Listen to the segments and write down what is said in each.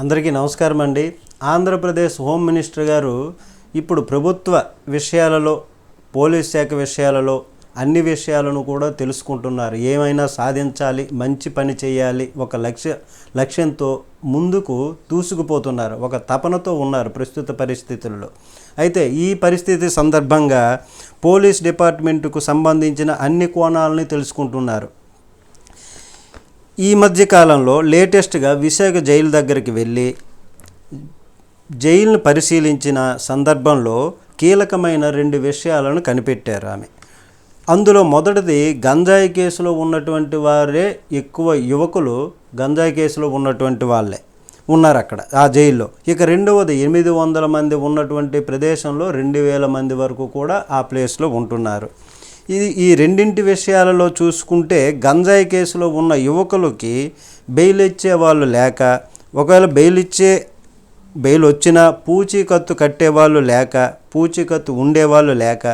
అందరికీ నమస్కారం అండి. ఆంధ్రప్రదేశ్ హోమ్ మినిస్టర్ గారు ఇప్పుడు ప్రభుత్వ విషయాలలో పోలీస్ శాఖ విషయాలలో అన్ని విషయాలను కూడా తెలుసుకుంటున్నారు. ఏమైనా సాధించాలి మంచి పని చేయాలి ఒక లక్ష్య లక్ష్యంతో ముందుకు దూసుకుపోతున్నారు. ఒక తపనతో ఉన్నారు ప్రస్తుత పరిస్థితుల్లో. అయితే ఈ పరిస్థితి సందర్భంగా పోలీస్ డిపార్ట్మెంట్కు సంబంధించిన అన్ని కోణాలని తెలుసుకుంటున్నారు. ఈ మధ్యకాలంలో లేటెస్ట్గా విశాఖ జైలు దగ్గరికి వెళ్ళి జైలును పరిశీలించిన సందర్భంలో కీలకమైన రెండు విషయాలను కనిపెట్టారు ఆమె. అందులో మొదటిది గంజాయి కేసులో ఉన్నటువంటి వారే ఎక్కువ యువకులు గంజాయి కేసులో ఉన్నటువంటి వాళ్ళే ఉన్నారు అక్కడ ఆ జైల్లో. ఇక రెండవది ఎనిమిది వందల మంది ఉన్నటువంటి ప్రదేశంలో రెండు వేల మంది వరకు కూడా ఆ ప్లేస్లో ఉంటున్నారు. ఇది ఈ రెండింటి విషయాలలో చూసుకుంటే గంజాయి కేసులో ఉన్న యువకులకి బెయిల్ ఇచ్చే వాళ్ళు లేక ఒకవేళ బెయిల్ ఇచ్చే బెయిల్ వచ్చినా పూచీకత్తు కట్టేవాళ్ళు లేక పూచీకత్తు ఉండేవాళ్ళు లేక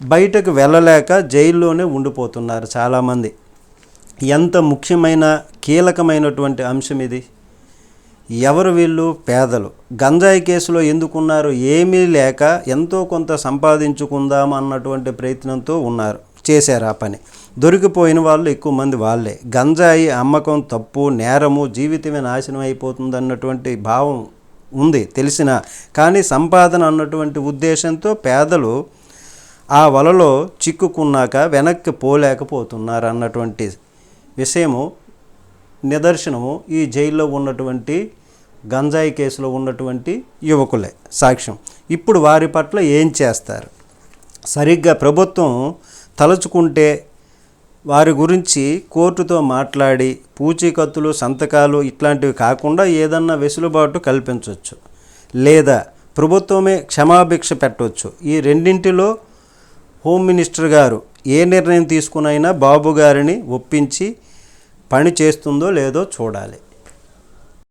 బయటకు వెళ్ళలేక జైల్లోనే ఉండిపోతున్నారు చాలామంది. ఎంత ముఖ్యమైన కీలకమైనటువంటి అంశం ఇది? ఎవరు వీళ్ళు? పేదలు. గంజాయి కేసులో ఎందుకున్నారు? ఏమీ లేక ఎంతో కొంత సంపాదించుకుందాం అన్నటువంటి ప్రయత్నంతో ఉన్నారు. చేశారు ఆ పని. దొరికిపోయిన వాళ్ళు ఎక్కువ మంది వాళ్ళే. గంజాయి అమ్మకం తప్పు నేరము జీవితమే నాశనం అయిపోతుంది అన్నటువంటి భావం ఉంది తెలిసిన. కానీ సంపాదన అన్నటువంటి ఉద్దేశంతో పేదలు ఆ వలలో చిక్కుకున్నాక వెనక్కి పోలేకపోతున్నారు అన్నటువంటి విషయము నిదర్శనము ఈ జైల్లో ఉన్నటువంటి గంజాయి కేసులో ఉన్నటువంటి యువకులే సాక్ష్యం. ఇప్పుడు వారి పట్ల ఏం చేస్తారు? సరిగ్గా ప్రభుత్వం తలుచుకుంటే వారి గురించి కోర్టుతో మాట్లాడి పూచీకత్తులు సంతకాలు ఇట్లాంటివి కాకుండా ఏదన్నా వెసులుబాటు కల్పించవచ్చు లేదా ప్రభుత్వమే క్షమాభిక్ష పెట్టవచ్చు ఈ రెండింటిలో హోమ్ మినిస్టర్ గారు ఏ నిర్ణయం తీసుకునైనా బాబు గారిని ఒప్పించి పని చేస్తుందో లేదో చూడాలి.